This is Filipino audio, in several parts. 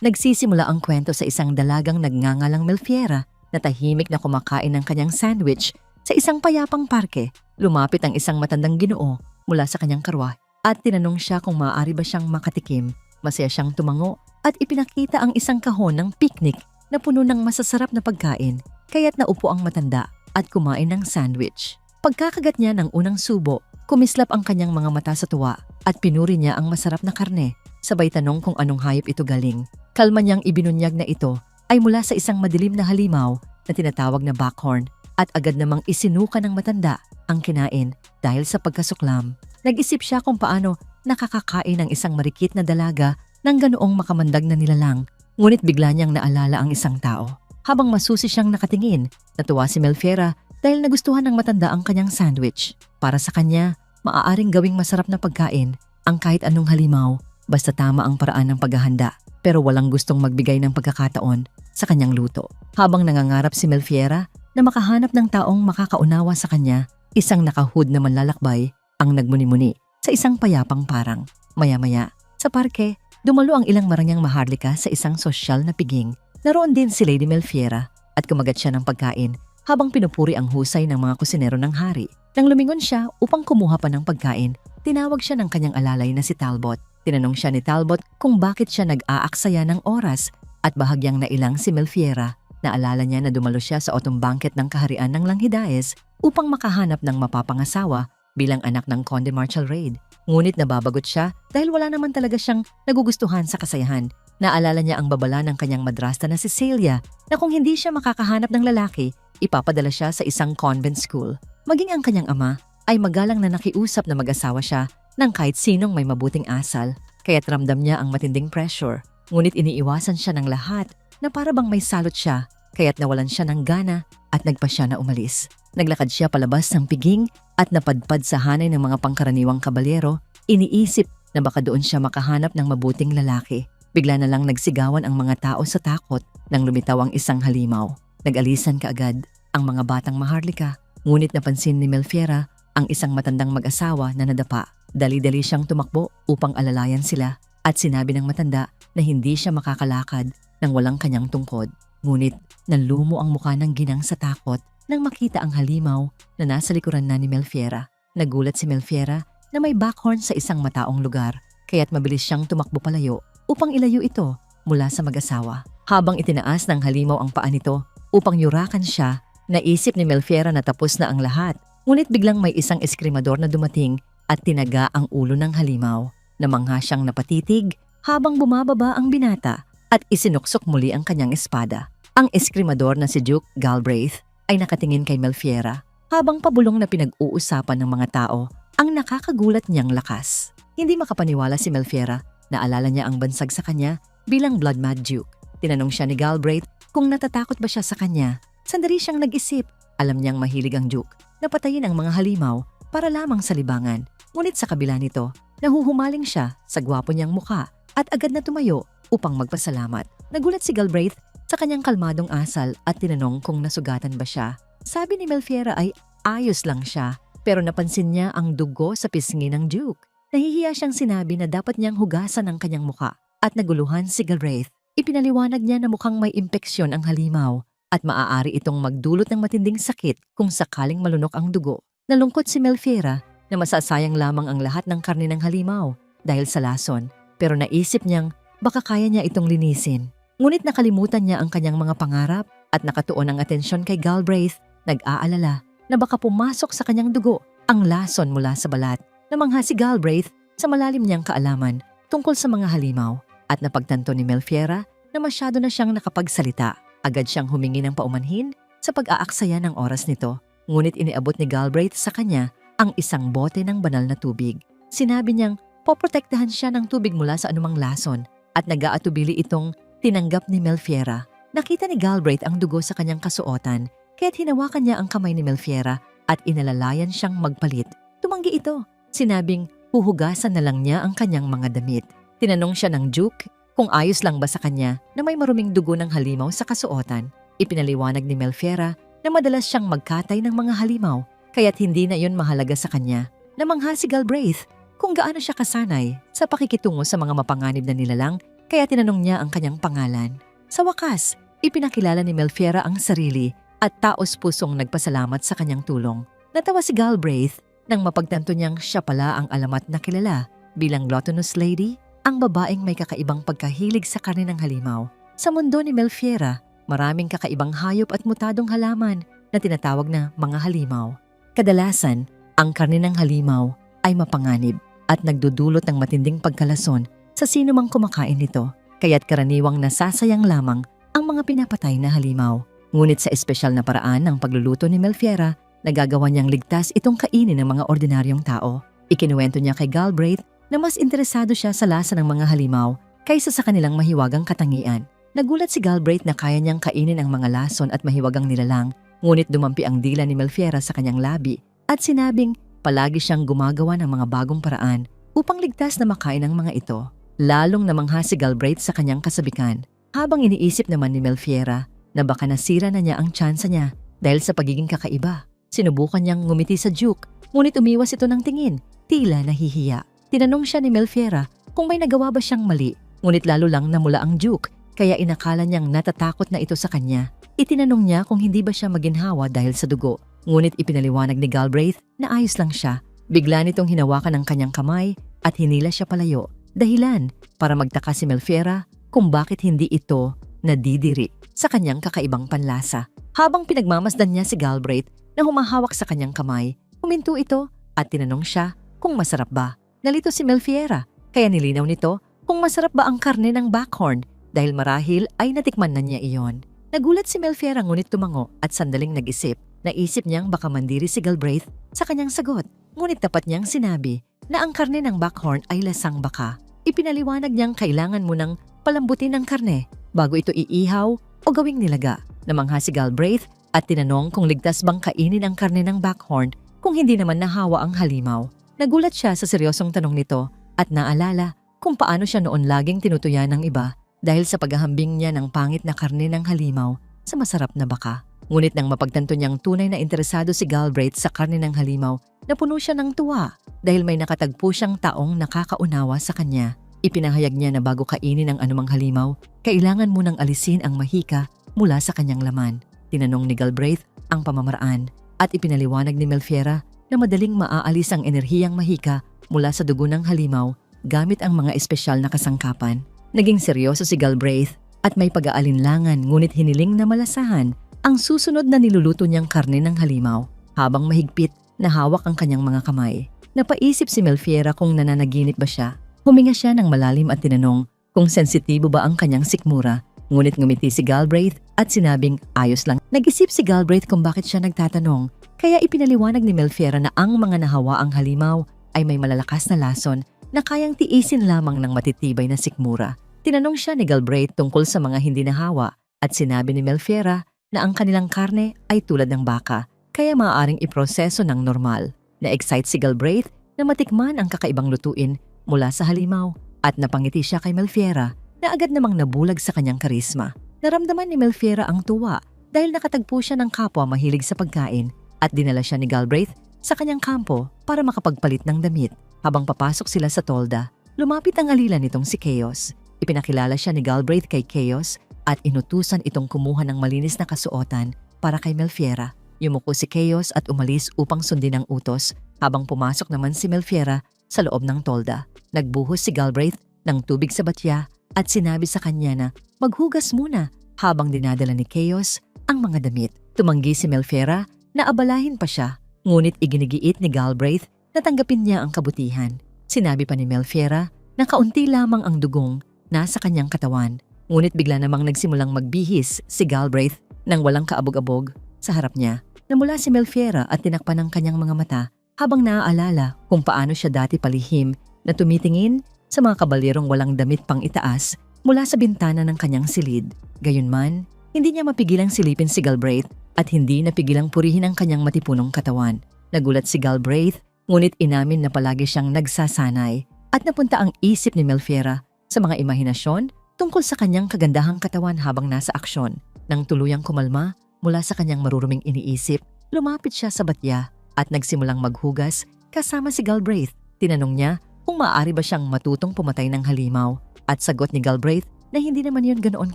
Nagsisimula ang kwento sa isang dalagang nagngangalang Melfiera na tahimik na kumakain ng kanyang sandwich sa isang payapang parke. Lumapit ang isang matandang ginoo mula sa kanyang karwa at tinanong siya kung maaari ba siyang makatikim. Masaya siyang tumango at ipinakita ang isang kahon ng picnic na puno ng masasarap na pagkain kaya't naupo ang matanda at kumain ng sandwich. Pagkakagat niya ng unang subo, kumislap ang kanyang mga mata sa tuwa at pinuri niya ang masarap na karne. Sabay tanong kung anong hayop ito galing. Kalma niyang ibinunyag na ito ay mula sa isang madilim na halimaw na tinatawag na backhorn at agad namang isinuka ng matanda ang kinain dahil sa pagkasuklam. Nag-isip siya kung paano nakakakain ng isang marikit na dalaga ng ganoong makamandag na nilalang. Ngunit bigla niyang naalala ang isang tao. Habang masusi siyang nakatingin, natuwa si Melfiera dahil nagustuhan ng matanda ang kanyang sandwich. Para sa kanya, maaaring gawing masarap na pagkain ang kahit anong halimaw basta tama ang paraan ng paghahanda pero walang gustong magbigay ng pagkakataon sa kanyang luto. Habang nangangarap si Melfiera na makahanap ng taong makakaunawa sa kanya, isang nakahood na manlalakbay ang nagmuni-muni sa isang payapang parang. Maya-maya, sa parke, dumalo ang ilang marangyang maharlika sa isang sosyal na piging. Naroon din si Lady Melfiera at kumagat siya ng pagkain habang pinupuri ang husay ng mga kusinero ng hari. Nang lumingon siya upang kumuha pa ng pagkain, tinawag siya ng kanyang alalay na si Talbot. Tinanong siya ni Talbot kung bakit siya nag-aaksaya ng oras at bahagyang nailang si Melfiera. Naalala niya na dumalo siya sa autumn banquet ng kaharian ng Langhidaes upang makahanap ng mapapangasawa bilang anak ng Conde Marshal Raid. Ngunit nababagot siya dahil wala naman talaga siyang nagugustuhan sa kasayahan. Naalala niya ang babala ng kanyang madrasta na si Celia na kung hindi siya makakahanap ng lalaki, ipapadala siya sa isang convent school. Maging ang kanyang ama ay magalang na nakiusap na mag-asawa siya ng kahit sinong may mabuting asal, kaya't ramdam niya ang matinding pressure. Ngunit iniiwasan siya ng lahat na para bang may salot siya, kaya't nawalan siya ng gana at nagpa siya na umalis. Naglakad siya palabas ng piging at napadpad sa hanay ng mga pangkaraniwang kabalyero, iniisip na baka doon siya makahanap ng mabuting lalaki. Bigla na lang nagsigawan ang mga tao sa takot nang lumitaw ang isang halimaw. Nag-alisan kaagad ang mga batang maharlika, ngunit napansin ni Melfiera ang isang matandang mag-asawa na nadapa. Dali-dali siyang tumakbo upang alalayan sila at sinabi ng matanda na hindi siya makakalakad nang walang kanyang tungkod. Ngunit nanlumo ang mukha ng ginang sa takot nang makita ang halimaw na nasa likuran na ni Melfiera. Nagulat si Melfiera na may backhorn sa isang mataong lugar kaya't mabilis siyang tumakbo palayo upang ilayo ito mula sa mag-asawa. Habang itinaas ng halimaw ang paa nito upang yurakan siya, naisip ni Melfiera na tapos na ang lahat. Ngunit biglang may isang eskrimador na dumating at tinaga ang ulo ng halimaw. Namangha siyang napatitig habang bumababa ang binata at isinuksok muli ang kanyang espada. Ang eskrimador na si Duke Galbraith ay nakatingin kay Melfiera habang pabulong na pinag-uusapan ng mga tao ang nakakagulat niyang lakas. Hindi makapaniwala si Melfiera Naalala niya ang bansag sa kanya bilang Blood Mad Duke. Tinanong siya ni Galbraith kung natatakot ba siya sa kanya. Sandali siyang nag-isip. Alam niyang mahilig ang Duke na patayin ang mga halimaw para lamang sa libangan. Ngunit sa kabila nito, nahuhumaling siya sa gwapo niyang mukha at agad na tumayo upang magpasalamat. Nagulat si Galbraith sa kanyang kalmadong asal at tinanong kung nasugatan ba siya. Sabi ni Melfiera ay ayos lang siya pero napansin niya ang dugo sa pisngi ng Duke. Nahihiya siyang sinabi na dapat niyang hugasan ang kanyang muka at naguluhan si Galbraith. Ipinaliwanag niya na mukhang may impeksyon ang halimaw at maaari itong magdulot ng matinding sakit kung sakaling malunok ang dugo. Nalungkot si Melfiera na masasayang lamang ang lahat ng karne ng halimaw dahil sa lason pero naisip niyang baka kaya niya itong linisin. Ngunit nakalimutan niya ang kanyang mga pangarap at nakatuon ang atensyon kay Galbraith, nag-aalala na baka pumasok sa kanyang dugo ang lason mula sa balat. Namangha si Galbraith sa malalim niyang kaalaman tungkol sa mga halimaw at napagtanto ni Melfiera na masyado na siyang nakapagsalita. Agad siyang humingi ng paumanhin sa pag-aaksaya ng oras nito. Ngunit iniabot ni Galbraith sa kanya ang isang bote ng banal na tubig. Sinabi niyang poprotektahan siya ng tubig mula sa anumang lason at nag-aatubili itong tinanggap ni Melfiera. Nakita ni Galbraith ang dugo sa kanyang kasuotan kaya't hinawakan niya ang kamay ni Melfiera at inalalayan siyang magpalit. Tumanggi ito Sinabing huhugasan na lang niya ang kanyang mga damit. Tinanong siya ng Duke kung ayos lang ba sa kanya na may maruming dugo ng halimaw sa kasuotan. Ipinaliwanag ni Melfiera na madalas siyang magkatay ng mga halimaw kaya't hindi na yon mahalaga sa kanya. Namangha si Galbraith kung gaano siya kasanay sa pakikitungo sa mga mapanganib na nilalang kaya tinanong niya ang kanyang pangalan. Sa wakas, ipinakilala ni Melfiera ang sarili at taos pusong nagpasalamat sa kanyang tulong. Natawa si Galbraith nang mapagtanto niyang siya pala ang alamat na kilala bilang gluttonous lady, ang babaeng may kakaibang pagkahilig sa karne ng halimaw. Sa mundo ni Melfiera, maraming kakaibang hayop at mutadong halaman na tinatawag na mga halimaw. Kadalasan, ang karne ng halimaw ay mapanganib at nagdudulot ng matinding pagkalason sa sino mang kumakain nito, kaya't karaniwang nasasayang lamang ang mga pinapatay na halimaw. Ngunit sa espesyal na paraan ng pagluluto ni Melfiera, nagagawa niyang ligtas itong kainin ng mga ordinaryong tao. Ikinuwento niya kay Galbraith na mas interesado siya sa lasa ng mga halimaw kaysa sa kanilang mahiwagang katangian. Nagulat si Galbraith na kaya niyang kainin ang mga lason at mahiwagang nilalang, ngunit dumampi ang dila ni Melfiera sa kanyang labi at sinabing palagi siyang gumagawa ng mga bagong paraan upang ligtas na makain ang mga ito. Lalong namangha si Galbraith sa kanyang kasabikan habang iniisip naman ni Melfiera na baka nasira na niya ang tsansa niya dahil sa pagiging kakaiba. Sinubukan niyang ngumiti sa Duke, ngunit umiwas ito ng tingin, tila nahihiya. Tinanong siya ni Melfiera kung may nagawa ba siyang mali, ngunit lalo lang namula ang Duke, kaya inakala niyang natatakot na ito sa kanya. Itinanong niya kung hindi ba siya maginhawa dahil sa dugo, ngunit ipinaliwanag ni Galbraith na ayos lang siya. Bigla nitong hinawakan ang kanyang kamay at hinila siya palayo, dahilan para magtaka si Melfiera kung bakit hindi ito nadidiri sa kanyang kakaibang panlasa. Habang pinagmamasdan niya si Galbraith na humahawak sa kanyang kamay, huminto ito at tinanong siya kung masarap ba. Nalito si Melfiera, kaya nilinaw nito kung masarap ba ang karne ng backhorn dahil marahil ay natikman na niya iyon. Nagulat si Melfiera ngunit tumango at sandaling nag-isip. Naisip niyang baka mandiri si Galbraith sa kanyang sagot. Ngunit tapat niyang sinabi na ang karne ng backhorn ay lasang baka. Ipinaliwanag niyang kailangan mo ng palambutin ng karne bago ito iihaw o gawing nilaga. Namangha si Galbraith at tinanong kung ligtas bang kainin ang karne ng backhorn kung hindi naman nahawa ang halimaw. Nagulat siya sa seryosong tanong nito at naalala kung paano siya noon laging tinutuyan ng iba dahil sa paghahambing niya ng pangit na karne ng halimaw sa masarap na baka. Ngunit nang mapagtanto niyang tunay na interesado si Galbraith sa karne ng halimaw, napuno siya ng tuwa dahil may nakatagpo siyang taong nakakaunawa sa kanya. Ipinahayag niya na bago kainin ang anumang halimaw, kailangan munang alisin ang mahika mula sa kanyang laman. Tinanong ni Galbraith ang pamamaraan at ipinaliwanag ni Melfiera na madaling maaalis ang enerhiyang mahika mula sa dugo ng halimaw gamit ang mga espesyal na kasangkapan. Naging seryoso si Galbraith at may pag-aalinlangan ngunit hiniling na malasahan ang susunod na niluluto niyang karne ng halimaw habang mahigpit na hawak ang kanyang mga kamay. Napaisip si Melfiera kung nananaginip ba siya Huminga siya ng malalim at tinanong kung sensitibo ba ang kanyang sikmura. Ngunit ngumiti si Galbraith at sinabing ayos lang. Nag-isip si Galbraith kung bakit siya nagtatanong. Kaya ipinaliwanag ni Melfiera na ang mga nahawa ang halimaw ay may malalakas na lason na kayang tiisin lamang ng matitibay na sikmura. Tinanong siya ni Galbraith tungkol sa mga hindi nahawa at sinabi ni Melfiera na ang kanilang karne ay tulad ng baka kaya maaaring iproseso ng normal. Na-excite si Galbraith na matikman ang kakaibang lutuin mula sa halimaw at napangiti siya kay Melfiera na agad namang nabulag sa kanyang karisma. Naramdaman ni Melfiera ang tuwa dahil nakatagpo siya ng kapwa mahilig sa pagkain at dinala siya ni Galbraith sa kanyang kampo para makapagpalit ng damit. Habang papasok sila sa tolda, lumapit ang alila nitong si Chaos. Ipinakilala siya ni Galbraith kay Chaos at inutusan itong kumuha ng malinis na kasuotan para kay Melfiera. Yumuko si Chaos at umalis upang sundin ang utos habang pumasok naman si Melfiera sa loob ng tolda. Nagbuhos si Galbraith ng tubig sa batya at sinabi sa kanya na maghugas muna habang dinadala ni Chaos ang mga damit. Tumanggi si Melfera na abalahin pa siya, ngunit iginigiit ni Galbraith na tanggapin niya ang kabutihan. Sinabi pa ni Melfera na kaunti lamang ang dugong nasa kanyang katawan, ngunit bigla namang nagsimulang magbihis si Galbraith nang walang kaabog-abog sa harap niya. Namula si Melfiera at tinakpan ng kanyang mga mata habang naaalala kung paano siya dati palihim na tumitingin sa mga kabalerong walang damit pang itaas mula sa bintana ng kanyang silid. Gayunman, hindi niya mapigilang silipin si Galbraith at hindi napigilang purihin ang kanyang matipunong katawan. Nagulat si Galbraith, ngunit inamin na palagi siyang nagsasanay at napunta ang isip ni Melfiera sa mga imahinasyon tungkol sa kanyang kagandahang katawan habang nasa aksyon. Nang tuluyang kumalma mula sa kanyang maruruming iniisip, lumapit siya sa batya at nagsimulang maghugas kasama si Galbraith. Tinanong niya kung maaari ba siyang matutong pumatay ng halimaw. At sagot ni Galbraith na hindi naman yun ganoon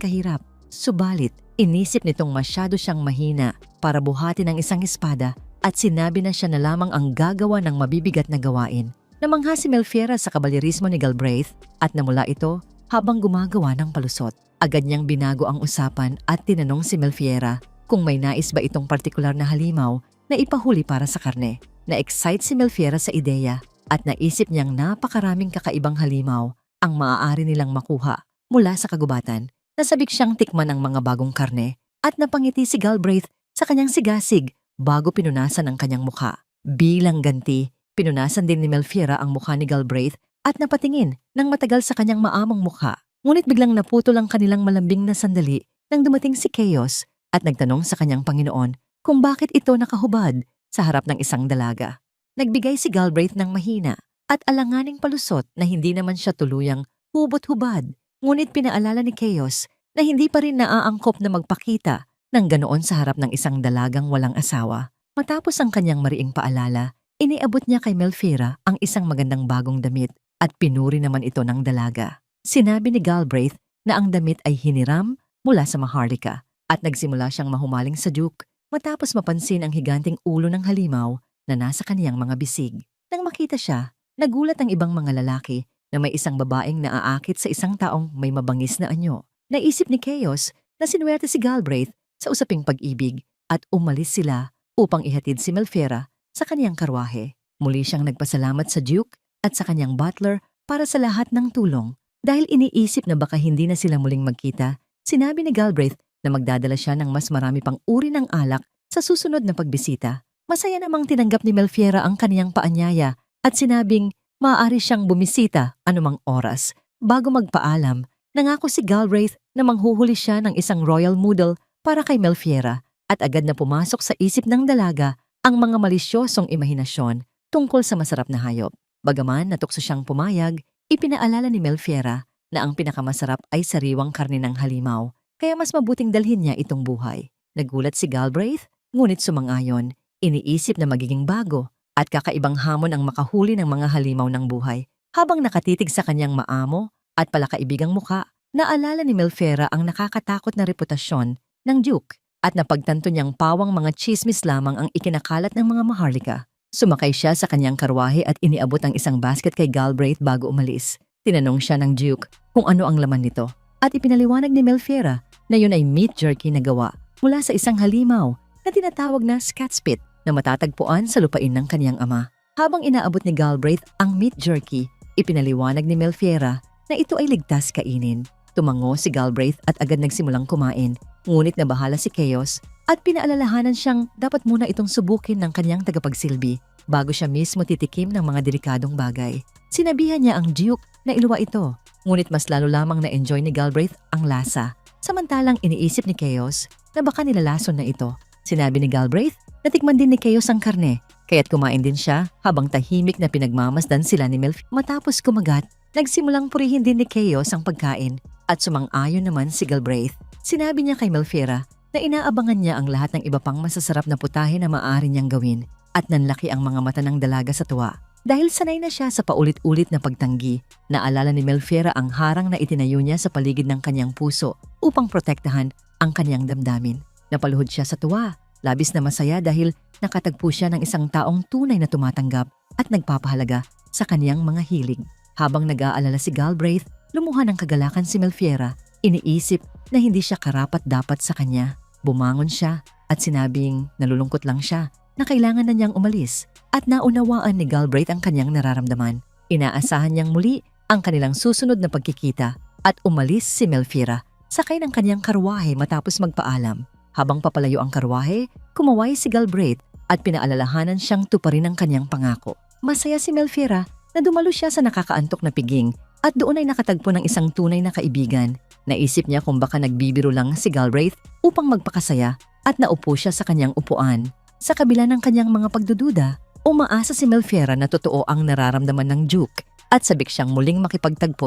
kahirap. Subalit, inisip nitong masyado siyang mahina para buhatin ang isang espada at sinabi na siya na lamang ang gagawa ng mabibigat na gawain. Namangha si Melfiera sa kabalyerismo ni Galbraith at namula ito habang gumagawa ng palusot. Agad niyang binago ang usapan at tinanong si Melfiera kung may nais ba itong partikular na halimaw na ipahuli para sa karne. Na-excite si Melfiera sa ideya at naisip niyang napakaraming kakaibang halimaw ang maaari nilang makuha mula sa kagubatan. Nasabik siyang tikman ang mga bagong karne at napangiti si Galbraith sa kanyang sigasig bago pinunasan ang kanyang mukha. Bilang ganti, pinunasan din ni Melfiera ang mukha ni Galbraith at napatingin ng matagal sa kanyang maamong mukha. Ngunit biglang naputol ang kanilang malambing na sandali nang dumating si Chaos at nagtanong sa kanyang Panginoon kung bakit ito nakahubad sa harap ng isang dalaga. Nagbigay si Galbraith ng mahina at alanganing palusot na hindi naman siya tuluyang hubot-hubad. Ngunit pinaalala ni Chaos na hindi pa rin naaangkop na magpakita ng ganoon sa harap ng isang dalagang walang asawa. Matapos ang kanyang mariing paalala, iniabot niya kay Melfira ang isang magandang bagong damit at pinuri naman ito ng dalaga. Sinabi ni Galbraith na ang damit ay hiniram mula sa Maharlika at nagsimula siyang mahumaling sa Duke matapos mapansin ang higanting ulo ng halimaw na nasa kaniyang mga bisig. Nang makita siya, nagulat ang ibang mga lalaki na may isang babaeng naaakit sa isang taong may mabangis na anyo. Naisip ni Chaos na sinuwerte si Galbraith sa usaping pag-ibig at umalis sila upang ihatid si Melfera sa kaniyang karwahe. Muli siyang nagpasalamat sa Duke at sa kanyang butler para sa lahat ng tulong. Dahil iniisip na baka hindi na sila muling magkita, sinabi ni Galbraith na magdadala siya ng mas marami pang uri ng alak sa susunod na pagbisita. Masaya namang tinanggap ni Melfiera ang kaniyang paanyaya at sinabing maaari siyang bumisita anumang oras. Bago magpaalam, nangako si Galbraith na manghuhuli siya ng isang royal moodle para kay Melfiera at agad na pumasok sa isip ng dalaga ang mga malisyosong imahinasyon tungkol sa masarap na hayop. Bagaman natukso siyang pumayag, ipinaalala ni Melfiera na ang pinakamasarap ay sariwang karne ng halimaw, kaya mas mabuting dalhin niya itong buhay. Nagulat si Galbraith, ngunit sumang-ayon, iniisip na magiging bago at kakaibang hamon ang makahuli ng mga halimaw ng buhay. Habang nakatitig sa kanyang maamo at palakaibigang muka, naalala ni Melfera ang nakakatakot na reputasyon ng Duke at napagtanto niyang pawang mga chismis lamang ang ikinakalat ng mga maharlika. Sumakay siya sa kanyang karwahe at iniabot ang isang basket kay Galbraith bago umalis. Tinanong siya ng Duke kung ano ang laman nito at ipinaliwanag ni Melfiera na yun ay meat jerky na gawa mula sa isang halimaw na tinatawag na scatspit na matatagpuan sa lupain ng kaniyang ama. Habang inaabot ni Galbraith ang meat jerky, ipinaliwanag ni Melfiera na ito ay ligtas kainin. Tumango si Galbraith at agad nagsimulang kumain, ngunit nabahala si Chaos at pinaalalahanan siyang dapat muna itong subukin ng kanyang tagapagsilbi bago siya mismo titikim ng mga delikadong bagay. Sinabihan niya ang Duke na iluwa ito, ngunit mas lalo lamang na-enjoy ni Galbraith ang lasa. Samantalang iniisip ni Chaos na baka nilalason na ito. Sinabi ni Galbraith na tikman din ni Chaos ang karne, kaya't kumain din siya habang tahimik na pinagmamasdan sila ni Melf. Matapos kumagat, nagsimulang purihin din ni Chaos ang pagkain at sumang-ayon naman si Galbraith. Sinabi niya kay Melfira na inaabangan niya ang lahat ng iba pang masasarap na putahe na maaari niyang gawin at nanlaki ang mga mata ng dalaga sa tuwa. Dahil sanay na siya sa paulit-ulit na pagtanggi, naalala ni Melfira ang harang na itinayo niya sa paligid ng kanyang puso upang protektahan ang kanyang damdamin. Napaluhod siya sa tuwa, labis na masaya dahil nakatagpo siya ng isang taong tunay na tumatanggap at nagpapahalaga sa kanyang mga hilig. Habang nag-aalala si Galbraith, lumuha ng kagalakan si Melfiera, iniisip na hindi siya karapat dapat sa kanya. Bumangon siya at sinabing nalulungkot lang siya na kailangan na niyang umalis at naunawaan ni Galbraith ang kanyang nararamdaman. Inaasahan niyang muli ang kanilang susunod na pagkikita at umalis si Melfira sakay ng kanyang karwahe matapos magpaalam. Habang papalayo ang karwahe, kumaway si Galbraith at pinaalalahanan siyang tuparin ang kanyang pangako. Masaya si Melfira na dumalo siya sa nakakaantok na piging at doon ay nakatagpo ng isang tunay na kaibigan. Naisip niya kung baka nagbibiro lang si Galbraith upang magpakasaya at naupo siya sa kanyang upuan. Sa kabila ng kanyang mga pagdududa, umaasa si Melfiera na totoo ang nararamdaman ng Duke at sabik siyang muling makipagtagpo